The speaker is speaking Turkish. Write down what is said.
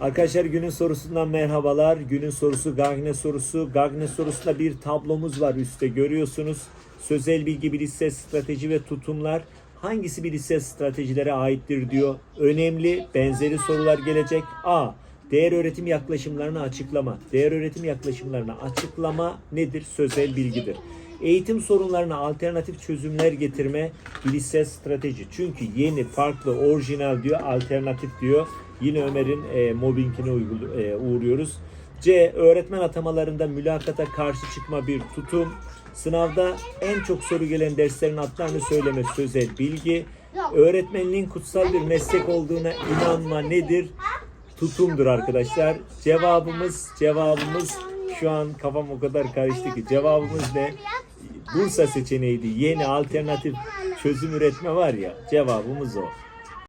Arkadaşlar günün sorusundan merhabalar. Günün sorusu Gagne sorusu. Gagne sorusunda bir tablomuz var üstte görüyorsunuz. Sözel bilgi, bilişsel strateji ve tutumlar hangisi bilişsel stratejilere aittir diyor. Önemli benzeri sorular gelecek. A. Değer öğretim yaklaşımlarını açıklama. Değer öğretim yaklaşımlarını açıklama nedir? Sözel bilgidir. Eğitim sorunlarına alternatif çözümler getirme bilişsel strateji. Çünkü yeni, farklı, orijinal diyor, alternatif diyor. Yine Ömer'in e, mobbingine uygulu- e, uğruyoruz. C. Öğretmen atamalarında mülakata karşı çıkma bir tutum. Sınavda en çok soru gelen derslerin adlarını söyleme sözel bilgi. Öğretmenliğin kutsal bir meslek olduğuna inanma nedir? Tutumdur arkadaşlar. Cevabımız cevabımız şu an kafam o kadar karıştı ki cevabımız ne? Bursa seçeneğiydi. Yeni alternatif çözüm üretme var ya cevabımız o.